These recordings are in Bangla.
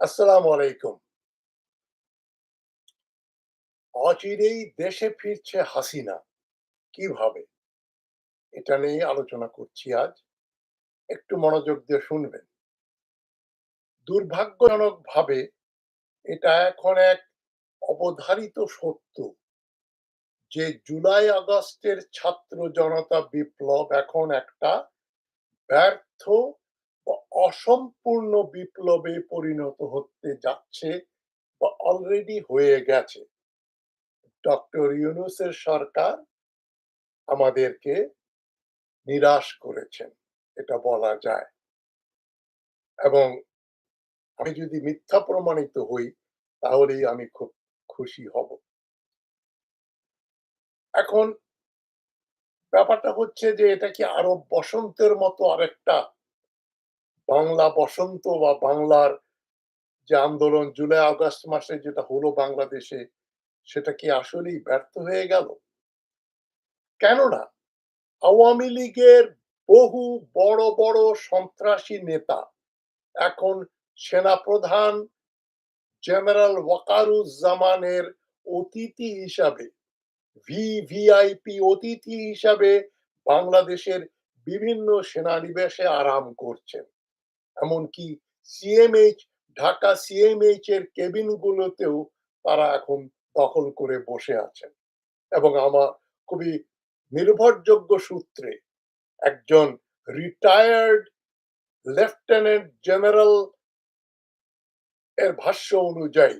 আসসালামু আলাইকুম। অচিরেই দেশে ফিরছে হাসিনা। কীভাবে এটা নিয়ে আলোচনা করছি আজ। একটু মনোযোগ দিয়ে শুনবেন। দুর্ভাগ্যজনক ভাবে এটা এখন এক অবধারিত সত্য যে জুলাই আগস্টের ছাত্র জনতা বিপ্লব এখন একটা ব্যর্থ অসম্পূর্ণ বিপ্লবে পরিণত হতে যাচ্ছে বা অলরেডি হয়ে গেছে। ডক্টর ইউনুসের সরকার আমাদেরকে নিরাশ করেছেন, এটা বলা যায়। এবং আমি যদি মিথ্যা প্রমাণিত হই, তাহলেই আমি খুব খুশি হব। এখন ব্যাপারটা হচ্ছে যে, এটা কি আরও বসন্তের মতো আরেকটা বাংলা বসন্ত বা বাংলার যে আন্দোলন জুলাই, আগস্ট মাসে যেটা হলো বাংলাদেশে, সেটা কি আসলেই ব্যর্থ হয়ে গেল? কেননা আওয়ামী লীগের বহু বড় বড় সন্ত্রাসী নেতা, এখন সেনাপ্রধান জেনারেল ওয়াকারুজ্জামানের অতিথি হিসাবে, ভিভিআইপি অতিথি হিসাবে বাংলাদেশের বিভিন্ন সেনানিবেশে আরাম করছেন। এমনকি সিএমএইচ ঢাকা সিএমএইচ এর কেবিন গুলোতেও তারা এখন দখল করে বসে আছেন। এবং আমার খুবই নির্ভরযোগ্য সূত্রে একজন রিটায়ার্ড লেফটেন্যান্ট জেনারেল এর ভাষ্য অনুযায়ী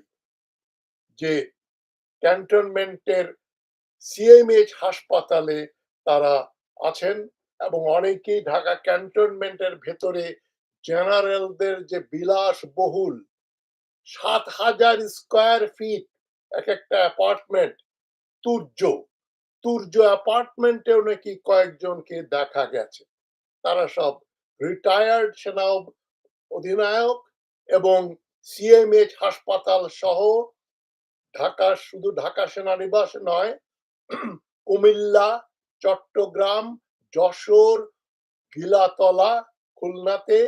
যে ক্যান্টনমেন্টের সিএমএইচ হাসপাতালে তারা আছেন এবং অনেকেই ঢাকা ক্যান্টনমেন্টের ভেতরে জেনারেলদের যে বিলাস বহুল, সাত হাজার স্কোয়ার ফিট এক একটা অ্যাপার্টমেন্ট তুর্য। তুর্য অ্যাপার্টমেন্টেও নাকি কয়েকজনকে দেখা গেছে। তারা সব রিটায়ার্ড সেনা অধিনায়ক এবং সিএমএইচ হাসপাতাল সহ ঢাকা, শুধু ঢাকা সেনানিবাস নয়, কুমিল্লা, চট্টগ্রাম, যশোর, গিলাতলা, খুলনাতে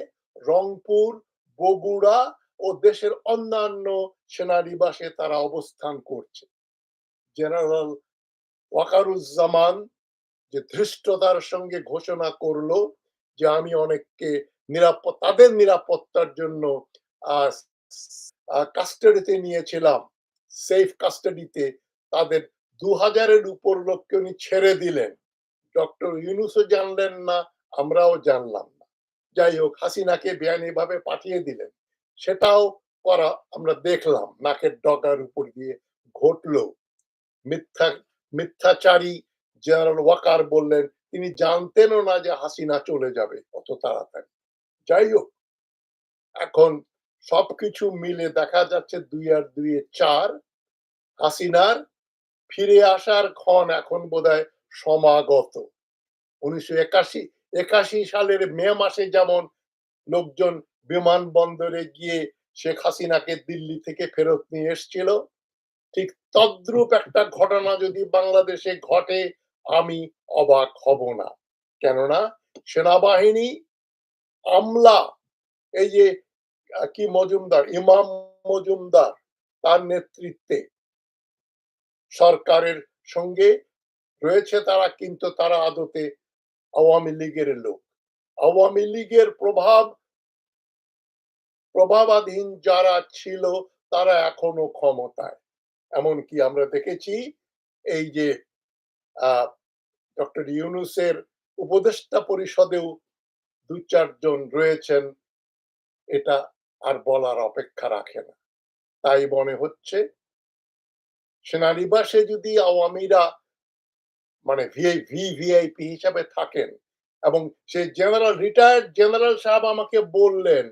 রংপুর, বগুড়া ও দেশের অন্যান্য সেনানিবাসে তারা অবস্থান করছে। জেনারেল ওয়াকারুজ্জামান যে ধৃষ্টতার সঙ্গে ঘোষণা করল যে আমি অনেককে নিরাপদ, তাদের নিরাপত্তার জন্য কাস্টাডিতে নিয়েছিলাম, সেফ কাস্টাডিতে তাদের দু হাজারের উপর লোককে উনি ছেড়ে দিলেন। ডক্টর ইউনুসও জানলেন না, আমরাও জানলাম যাই হোক, হাসিনাকে বেআইনি ভাবে পাঠিয়ে দিলেন। সেটাও করা আমরা দেখলাম, নাকের ডগার উপর দিয়ে ঘটলো। মিথ্যা, মিথ্যাচারী জেনারেল ওয়াকার বললেন, তিনি জানতেনও না যে হাসিনা চলে যাবে অত তাড়াতাড়ি। যাই হোক, এখন সবকিছু মিলে দেখা যাচ্ছে দুই আর দুই চার। হাসিনার ফিরে আসার ক্ষণ এখন বোধহয় সমাগত। উনিশশো একাশি একাশি সালের মে মাসে যেমন লোকজন বিমানবন্দরে গিয়ে শেখ হাসিনাকে দিল্লি থেকে ফেরত নিয়ে এসছিল, ঠিক তদ্রূপ একটা ঘটনা যদি বাংলাদেশে ঘটে, আমি অবাক হব না। কেননা সেনাবাহিনী, আমলা, এই যে কি মজুমদার, ইমাম মজুমদার, তার নেতৃত্বে সরকারের সঙ্গে রয়েছে তারা, কিন্তু তারা আদতে আওয়ামী লীগের লোক। আওয়ামী লীগের প্রভাব প্রভাবাধীন যারা ছিল, তারা এখনও ক্ষমতায়। এমনকি আমরা দেখেছি এই যে ডক্টর ইউনুসের উপদেষ্টা পরিষদেও দু চারজন রয়েছেন, এটা আর বলার অপেক্ষা রাখে না। তাই মনে হচ্ছে, সেনানিবাসে যদি আওয়ামীরা মানে ভি ভিআইপি হিসাবে থাকেন। এবং সেই জেনারেল রিটায়ার্ড জেনারেল সাহেব আমাকে বললেন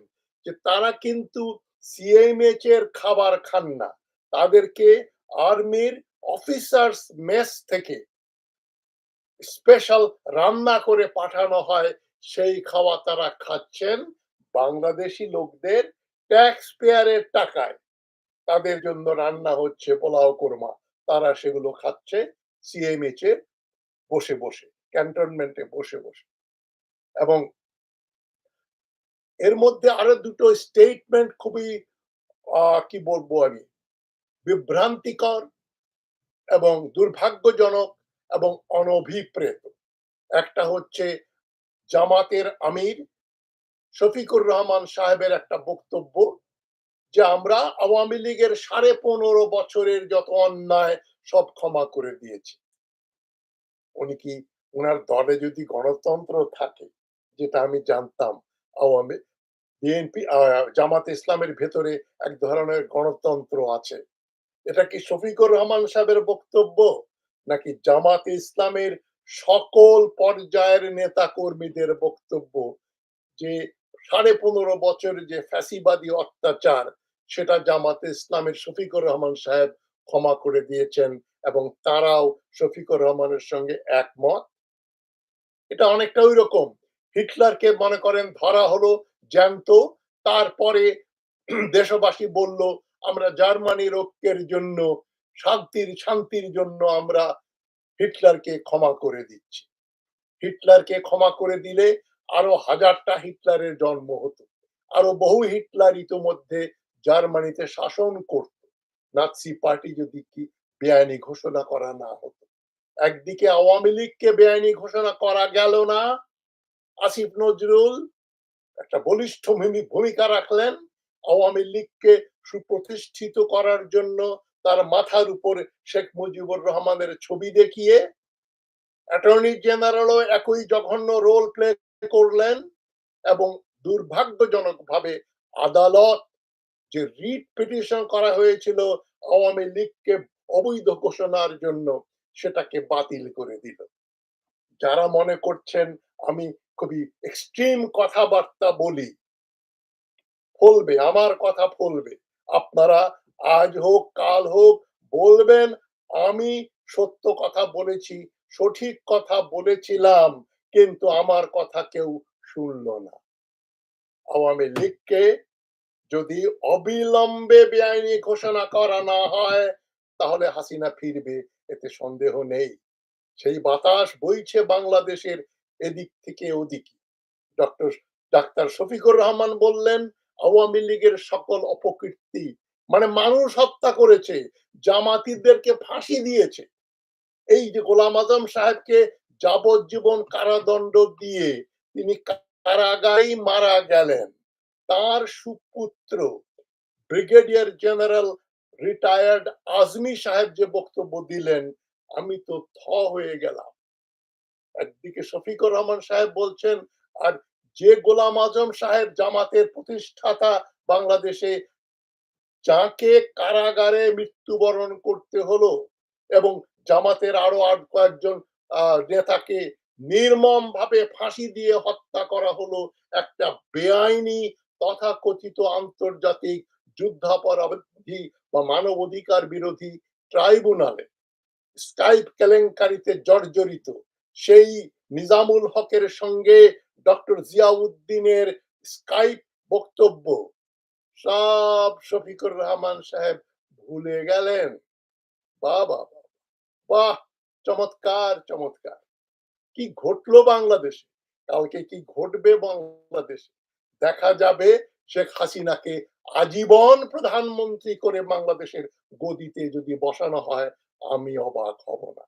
যে, তারা কিন্তু সিএমএইচ এর খাবার খান না। তাদেরকে আর্মির অফিসার্স মেস থেকে স্পেশাল রান্না করে পাঠানো হয়। সেই খাওয়া তারা খাচ্ছেন বাংলাদেশি লোকদের ট্যাক্স পেয়ারের টাকায়। তাদের জন্য রান্না হচ্ছে পোলাও কোরমা। তারা সেগুলো খাচ্ছে সিএমএইচ এ বসে বসে ক্যান্টনমেন্টে বসে বসে। এবং এর মধ্যে আরও দুটো স্টেটমেন্ট খুবই কি বলব আমি, বিভ্রান্তিকর এবং দুর্ভাগ্যজনক এবং অনভিপ্রেত। একটা হচ্ছে জামাতের আমির শফিকুর রহমান সাহেবের একটা বক্তব্য যে, আমরা আওয়ামী লীগের সাড়ে পনেরো বছরের যত অন্যায় সব ক্ষমা করে দিয়েছি। উনি কি ওনার দলে যদি গণতন্ত্র থাকে, যেটা আমি জানতাম, আওয়ামী বিএনপি জামাত ইসলামের ভেতরে এক ধরনের গণতন্ত্র আছে। এটা কি শফিকুর রহমান সাহেবের বক্তব্য? নাকি জামাত ইসলামের সকল পর্যায়ের নেতা কর্মীদের বক্তব্য? যে সাড়ে পনেরো বছর যে ফ্যাসিবাদী অত্যাচার, সেটা জামাতে ইসলামের শফিকুর রহমান সাহেব ক্ষমা করে দিয়েছেন। এবং তারাও শফিকুর রহমানের সঙ্গে একমত। এটা অনেকটা ওই রকম হিটলারকে মনে করেন ধরা হলো জ্যান্ত, তারপরে দেশবাসী বলল, আমরা জার্মানির ঐক্যের জন্য, শান্তির শান্তির জন্য আমরা হিটলারকে ক্ষমা করে দিচ্ছি। হিটলারকে ক্ষমা করে দিলে আরও হাজারটা হিটলারের জন্ম হতো। আরও বহু হিটলার ইতোমধ্যে জার্মানিতে শাসন করত। নাৎসি পার্টি যদি কি বেআইনি ঘোষণা করা না হতো। একদিকে আওয়ামী লীগকে বেআইনি ঘোষণা করা গেল না। আসিফ নজরুল একটা বলিষ্ঠ ভূমি- ভূমিকা রাখলেন। আওয়ামী লীগকে সুপ্রতিষ্ঠিত করার জন্য তার মাথার উপর শেখ মুজিবুর রহমানের ছবি দেখিয়ে অ্যাটর্নি জেনারেলও একই জঘন্য রোল প্লে করলেন এবং দুর্ভাগ্যজনকভাবে আদালত যে রিট পিটিশন করা হয়েছিল, আওয়ামী লীগকে অবৈধ ঘোষণার জন্য সেটাকে বাতিল করে দিল। যারা মনে করছেন আমি খুবই এক্সট্রিম কথাবার্তা বলি, ফলবে, আমার কথা ফলবে, আপনারা আজ হোক, কাল হোক, বলবেন, আমি সত্য কথা বলেছি, সঠিক কথা বলেছিলাম, কিন্তু আমার কথা কেউ শুনলো না। আওয়ামী লীগকে যদি অবিলম্বে বেআইনি ঘোষণা করা না হয় তাহলে হাসিনা ফিরবে, এতে সন্দেহ নেই। সেই বাতাস বইছে বাংলাদেশের এদিক থেকে ওদিকে। ডক্টর, ডাক্তার শফিকুর রহমান বললেন, আওয়ামী লীগের সকল অপকীর্তি মানে মানুষ হত্যা করেছে জামাতিদেরকে ফাঁসি দিয়েছে। এই যে গোলাম আজম সাহেবকে যাবজ্জীবন কারাদণ্ড দিয়ে তিনি কারাগারেই মারা গেলেন, তার সুপুত্র ব্রিগেডিয়ার জেনারেল রিটায়ার্ড আজমি সাহেব যে বক্তব্য দিলেন, আমি তো থ হয়ে গেলাম। একদিকে শফিকুর রহমান সাহেব বলছেন, আর যে গোলাম আজম সাহেব জামাতের প্রতিষ্ঠাতা বাংলাদেশে, যাকে কারাগারে মৃত্যুবরণ করতে হলো এবং জামাতের আরও আট কয়েকজন নেতাকে নির্মম ভাবে ফাঁসি দিয়ে হত্যা করা হলো, একটা বেআইনি তথাকথিত আন্তর্জাতিক যুদ্ধাপরাধী বা মানবাধিকার বিরোধী ট্রাইব্যুনালে স্কাইপ কেলেঙ্কারিতে জর্জরিত সেই নিজামুল হকের সঙ্গে ডক্টর জিয়াউদ্দিনের স্কাইপ বক্তব্য। সব শফিকুর রহমান সাহেব ভুলে গেলেন। বাবা বাহ, চমৎকার চমৎকার। কি ঘটলো বাংলাদেশে? কালকে কি ঘটবে বাংলাদেশে? দেখা যাবে শেখ হাসিনাকে আজীবন প্রধানমন্ত্রী করে বাংলাদেশের গদিতে যদি বসানো হয়, আমি অবাক হব না।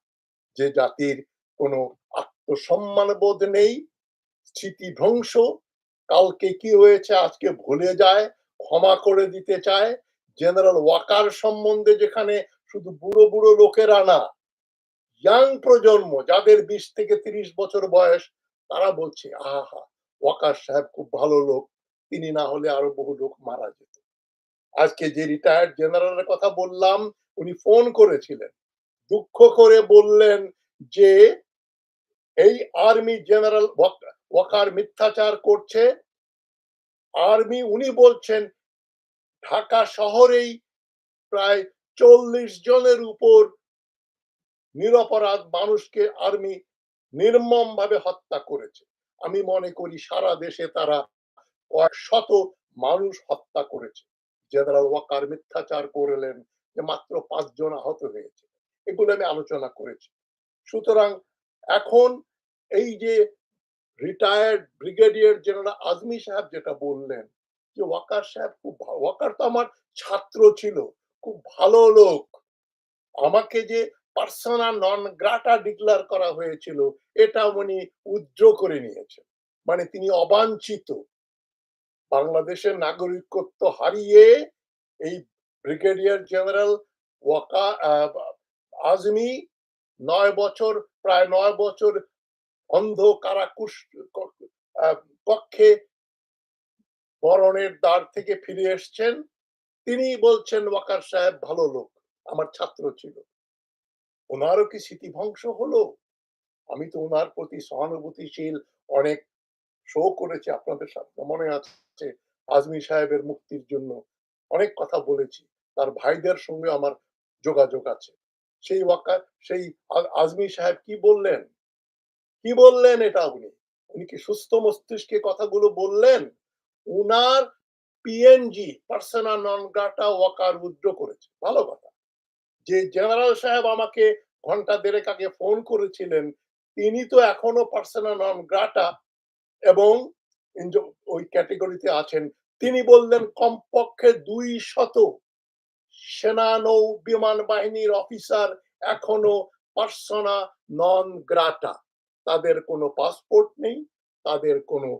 যে জাতির কোনো আত্মসম্মান বোধ নেই স্মৃতিভ্রংশ কালকে কি হয়েছে আজকে ভুলে যায়, ক্ষমা করে দিতে চায়, জেনারেল ওয়াকার সম্বন্ধে যেখানে শুধু বুড়ো বুড়ো লোকেরা না, ইয়াং প্রজন্ম যাদের বিশ থেকে তিরিশ বছর বয়স, তারা বলছে, আহা, ওয়াকার সাহেব খুব ভালো লোক, তিনি না হলে আরও বহু লোক মারা যেত। আজকে যে রিটায়ার্ড জেনারেলের কথা বললাম, উনি ফোন করেছিলেন। দুঃখ করে বললেন যে, এই আর্মি জেনারেল ওয়াকার মিথ্যাচার করছে। আর্মি উনি বলছেন, ঢাকা শহরেই প্রায় চল্লিশ জনের উপর নিরপরাধ মানুষকে আর্মি নির্মম ভাবে হত্যা করেছে। আমি মনে করি সারা দেশে তারা কয়েক শত মানুষ হত্যা করেছে। জেনারেল ওয়াকার মিথ্যাচার করলেন যে মাত্র পাঁচজন আহত হয়েছে। এগুলো আমি আলোচনা করেছি। সুতরাং এখন এই যে রিটায়ার্ড ব্রিগেডিয়ার জেনারেল আজমি সাহেব যেটা বললেন যে ওয়াকার সাহেব খুব ওয়াকার তো আমার ছাত্র ছিল, খুব ভালো লোক। আমাকে যে পার্সোনা নন গ্রাটা ডিক্লার করা হয়েছিল, এটা উনি উজ্জ্ব করে নিয়েছেন। মানে তিনি অবাঞ্ছিত। বাংলাদেশের নাগরিকত্ব হারিয়ে এই ব্রিগেডিয়ার জেনারেল ওয়াকা আজমি নয় বছর, প্রায় নয় বছর অন্ধ কারাকুশ কক্ষে বরণের দ্বার থেকে ফিরে এসছেন। তিনি বলছেন, ওয়াকার সাহেব ভালো লোক, আমার ছাত্র ছিল। ওনারও কি স্মৃতিভংস হলো? আমি তো ওনার প্রতি সহানুভূতিশীল, অনেক শো করেছি আপনাদের সাথে মনে আছে আজমি সাহেবের মুক্তির জন্য অনেক কথা বলেছি। তার ভাইদের সঙ্গে আমার যোগাযোগ আছে। সেই ওয়াকা সেই আজমি সাহেব কি বললেন? কি বললেন এটা উনি? উনি কি সুস্থ মস্তিষ্কে কথাগুলো বললেন? উনার PNG persona non grata Waker উদ্র করেছে। ভালো কথা। যে জেনারেল সাহেব আমাকে ঘণ্টা দেড়েক আগে ফোন করেছিলেন, তিনি তো এখনও পার্সোনা নন গ্রাটা এবং ওই ক্যাটেগরিতে আছেন, তিনি বললেন, কমপক্ষে দুই শত সেনা নৌ বিমান বাহিনীর অফিসার এখনও পার্সোনা নন গ্রাটা তাদের কোনো পাসপোর্ট নেই, তাদের কোনো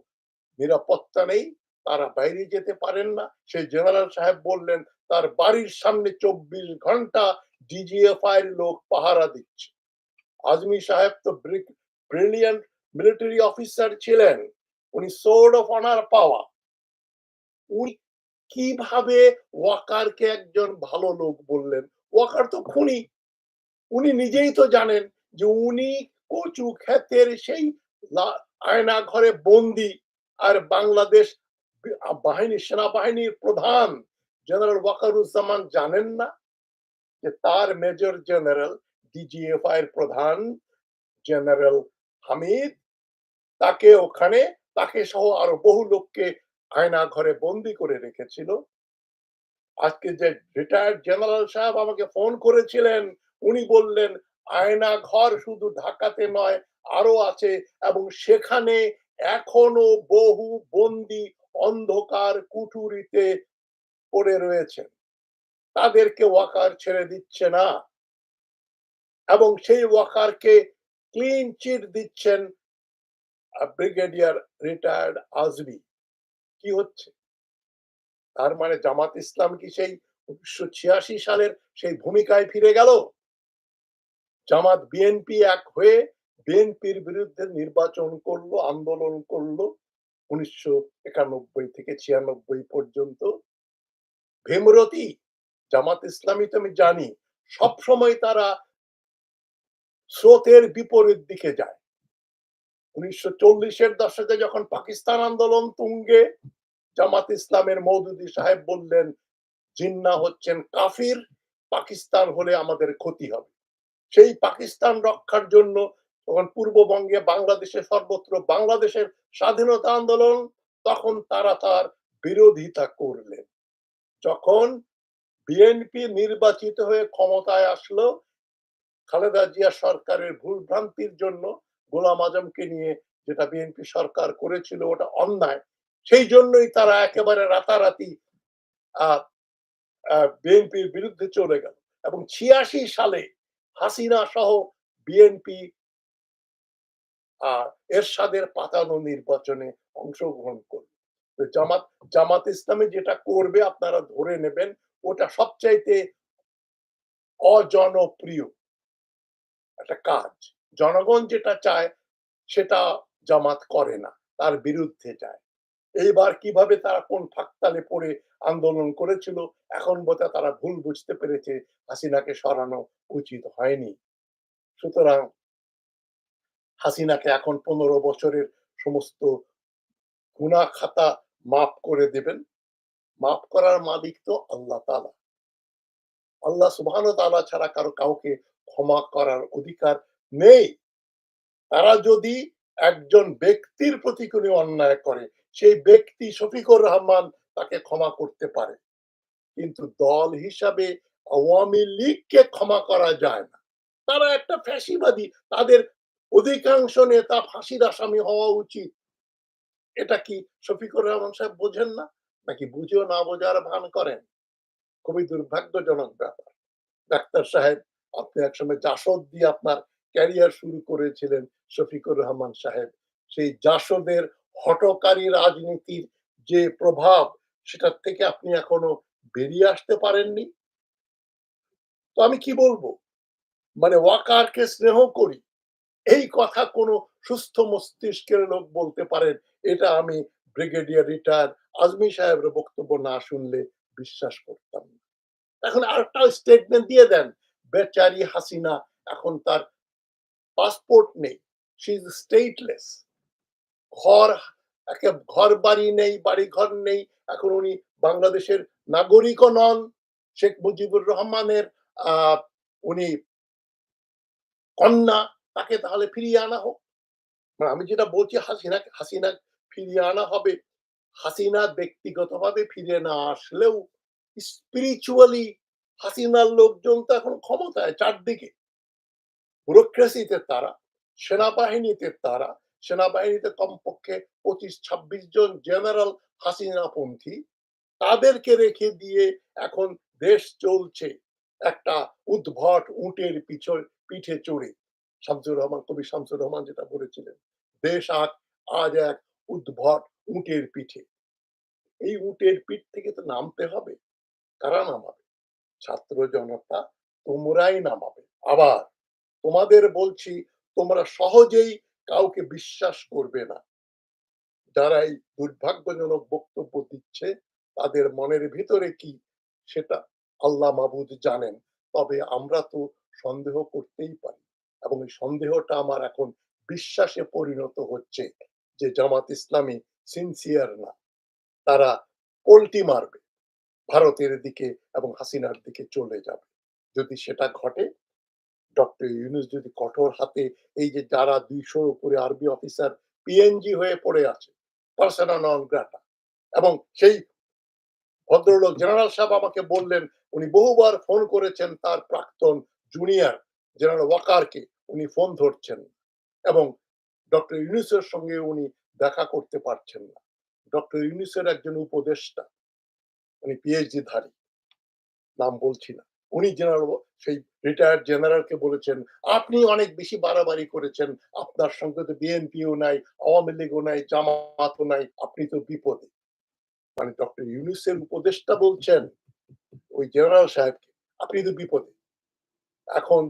নিরাপত্তা নেই, তারা বাইরে যেতে পারেন না। সেই জেনারেল সাহেব বললেন, তার বাড়ির সামনে চব্বিশ ঘণ্টা ডিজিএফআই লোক পাহারা দিচ্ছে। আজমি সাহেব তো ব্রিলিয়ান্ট মিলিটারি অফিসার ছিলেন, উনি সোর্ড অফ অনার পাওয়া। উনি কীভাবে ওয়াকারকে একজন ভালো লোক বললেন? ওয়াকার তো খুনি। উনি নিজেই তো জানেন যে উনি কচু ক্ষেতের সেই আয়না ঘরে বন্দি আর বাংলাদেশ বাহিনী, সেনাবাহিনীর প্রধান। জেনারেল ওয়াকারুজ্জামান জানেন না যে তার মেজর জেনারেল ডিজিএফআই এর প্রধান জেনারেল হামিদ তাকে ওখানে, তাকে সহ আরও বহু লোককে আয়না ঘরে বন্দি করে রেখেছিল। আজকে যে রিটায়ার্ড জেনারেল সাহেব আমাকে ফোন করেছিলেন, উনি বললেন, আয়না ঘর শুধু ঢাকাতে নয়, আরও আছে এবং সেখানে এখনও বহু বন্দি অন্ধকার কুঠুরিতে পড়ে রয়েছেন তাদেরকে ওয়াকার ছেড়ে দিচ্ছে না। এবং সেই ওয়াকারকে ক্লিন চিট দিচ্ছেন ব্রিগেডিয়ার রিটায়ার্ড আজমি। কি হচ্ছে? তার মানে জামাত ইসলাম কি সেই উনিশশো ছিয়াশি সালের সেই ভূমিকায় ফিরে গেল? জামাত বিএনপি এক হয়ে বিএনপির বিরুদ্ধে নির্বাচন করল, আন্দোলন করল উনিশশো একানব্বই থেকে ছিয়ানব্বই পর্যন্ত। ভেমরতি, জামাত ইসলামী তো আমি জানি, সবসময় তারা স্রোতের বিপরীত দিকে যায়। উনিশশো চল্লিশের দশকে যখন পাকিস্তান আন্দোলন তুঙ্গে, জামাত ইসলামের মৌদুদি সাহেব বললেন, জিন্না হচ্ছেন কাফির, পাকিস্তান হলে আমাদের ক্ষতি হবে। সেই পাকিস্তান রক্ষার জন্য তখন পূর্ববঙ্গে বাংলাদেশে সর্বত্র বাংলাদেশের স্বাধীনতা আন্দোলন, তখন তারা তার বিরোধিতা করলেন। যখন বিএনপি নির্বাচিত হয়ে ক্ষমতায় আসলো, খালেদা জিয়া সরকারের ভুল ভ্রান্তির জন্য গোলাম আজমকে নিয়ে যেটা বিএনপি সরকার করেছিল ওটা অন্যায়। সেই জন্যই তারা একেবারে রাতারাতি বিএনপির বিরুদ্ধে চলে গেল। এবং ছিয়াশি সালে হাসিনা সহ বিএনপি আর এরশাদের পাতানো নির্বাচনে অংশগ্রহণ করবে জামাত জামাত ইসলামী যেটা করবে আপনারা ধরে নেবেন, ওটা সবচাইতে অজনপ্রিয় একটা কাজ। জনগণ যেটা চায়, সেটা জামাত করে না, তার বিরুদ্ধে যায়। এইবার কীভাবে তারা কোন ফাঁকতালে পড়ে আন্দোলন করেছিল, এখন বোধ তারা ভুল বুঝতে পেরেছে, হাসিনাকে সরানো উচিত হয়নি। সুতরাং হাসিনাকে এখন পনেরো বছরের সমস্ত গুণা খাতা মাফ করে দেবেন। মাফ করার মালিক তো আল্লাহ তালা আল্লাহ সুবহান তালা ছাড়া কারও কাউকে ক্ষমা করার অধিকার নেই। তারা যদি একজন ব্যক্তির প্রতি কোনো অন্যায় করে, সেই ব্যক্তি শফিকুর রহমান তাকে ক্ষমা করতে পারে। কিন্তু দল হিসাবে আওয়ামী লীগকে ক্ষমা করা যায় না। তারা একটা ফ্যাসিবাদী, তাদের অধিকাংশ নেতা ফাঁসির আসামি হওয়া উচিত। এটা কি শফিকুর রহমান সাহেব বোঝেন না? নাকি বুঝেও না বোঝার ভান করেন? খুবই দুর্ভাগ্যজনক ব্যাপার। ডাক্তার সাহেব, আপনি একসময় জাসদ দিয়ে আপনার ক্যারিয়ার শুরু করেছিলেন শফিকুর রহমান সাহেব। সেই জাসদের হটকারী রাজনীতির যে প্রভাব, সেটার থেকে আপনি এখনও বেরিয়ে আসতে পারেননি? তো আমি কি বলব? মানে ওয়াকারকে স্নেহ করি, এই কথা কোনো সুস্থ মস্তিষ্কের লোক বলতে পারেন, এটা আমি ব্রিগেডিয়ার রিটায়ার আজমি সাহেবের বক্তব্য না শুনলে বিশ্বাস করতাম না। এখন আরেকটা স্টেটমেন্ট দিয়ে দেন, বেচারি হাসিনা এখন তার পাসপোর্ট নেই সি ইজ স্টেটলেস ঘর, একে ঘর বাড়ি নেই বাড়ি ঘর নেই, এখন উনি বাংলাদেশের নাগরিকও নন, শেখ মুজিবুর রহমানের উনি কন্যা, তাকে তাহলে ফিরিয়ে আনা হোক। মানে আমি যেটা বলছি, হাসিনা হাসিনা ফিরিয়ে আনা হবে। হাসিনা ব্যক্তিগতভাবে ফিরে না আসলেও স্পিরিচুয়ালি হাসিনার লোকজন তো এখন ক্ষমতায় চারদিকে। ব্যুরোক্রেসিতে তারা, সেনাবাহিনীতে তারা, সেনাবাহিনীতে কমপক্ষে পঁচিশ ছাব্বিশ জন জেনারেল হাসিনাপন্থী, তাদেরকে রেখে দিয়ে এখন দেশ চলছে একটা উদ্ভট উটের পিছন পিঠে চড়ে। শামসুর রহমান, কবি শামসুর রহমান যেটা বলেছিলেন, দেশ আজ আজ এক উদ্ভট উটের পিঠে। এই উটের পিঠ থেকে তো নামতে হবে। কারা নামাবে? ছাত্র জনতা তোমরাই নামাবে। আবার তোমাদের বলছি, তোমরা সহজেই কাউকে বিশ্বাস করবে না। যারা এই দুর্ভাগ্যজনক বক্তব্য দিচ্ছে, তাদের মনের ভিতরে কি সেটা আল্লাহ মাহবুদ জানেন। তবে আমরা তো সন্দেহ করতেই পারি এবং এই সন্দেহটা আমার এখন বিশ্বাসে পরিণত হচ্ছে যে জামাত ইসলামী সিনসিয়ার না। তারা পোল্টি মারবে, ভারতের দিকে এবং হাসিনার দিকে চলে যাবে। যদি সেটা ঘটে ডক্টর ইউনুস যদি কঠোর হাতে এই যে যারা দুইশোর উপরে আরবি অফিসার পিএনজি হয়ে পড়ে আছে পার্সোনা নন গ্রাটা এবং সেই ভদ্রলোক জেনারেল সাহেব আমাকে বললেন, উনি বহুবার ফোন করেছেন তার প্রাক্তন জুনিয়র জেনারেল ওয়াকারকে, উনি ফোন ধরছেন এবং ডক্টর ইউনুসের সঙ্গে উনি দেখা করতে পারছেন না। ডক্টর ইউনুসের একজন উপদেষ্টা, উনি পিএইচডি ধারী, নাম বলছি না। উনি জেনারেল সেই রিটায়ার্ড জেনারেলকে বলেছেন, আপনি অনেক বেশি বাড়াবাড়ি করেছেন, আপনার সঙ্গে তো বিএনপিও নাই, আওয়ামী লীগও নাই, জামাতও নাই, আপনি তো বিপদে। মানে ডক্টর ইউনুসের উপদেষ্টা বলছেন, ওই জেনারেল সাহেবকে, আপনি তো বিপদে। এখন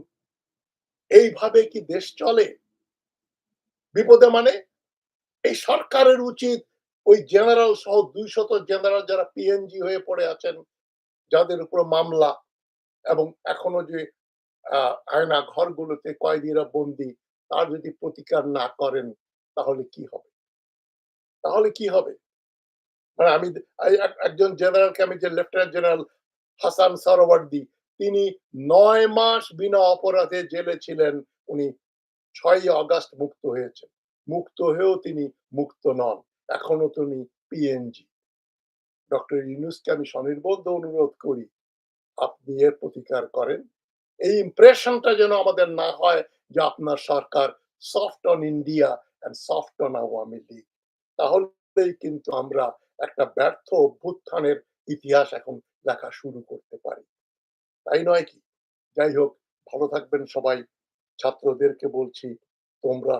এইভাবে কি দেশ চলে? বিপদে মানে এই সরকারের উচিত ওই জেনারেল সহ দুই দুইশত জেনারেল যারা পিএনজি হয়ে পড়ে আছেন, যাদের উপর মামলা এবং এখনও যে আয়না ঘরগুলোতে কয়েদিরা বন্দি, তার যদি প্রতিকার না করেন, তাহলে কি হবে? তাহলে কি হবে? মানে আমি একজন জেনারেলকে আমি যে লেফটেন্যান্ট জেনারেল হাসান সরওয়ার্দি, তিনি নয় মাস বিনা অপরাধে জেলে ছিলেন, উনি ছয়ই আগস্ট মুক্ত হয়েছে মুক্ত হয়েও তিনি মুক্ত নন। এখনও তিনি পিএনজি ডক্টর ইউনুসকে আমি স্বনির্বদ্ধ অনুরোধ করি আপনি এর প্রতিকার করেন। এই ইমপ্রেশনটা যেন আমাদের না হয় যে আপনার সরকার soft on India and soft on Awami League তাহলেই কিন্তু আমরা একটা ব্যর্থ অভ্যুত্থানের ইতিহাস এখন লেখা শুরু করতে পারি। তাই নয় কি? যাই হোক, ভালো থাকবেন সবাই। ছাত্রদেরকে বলছি, তোমরা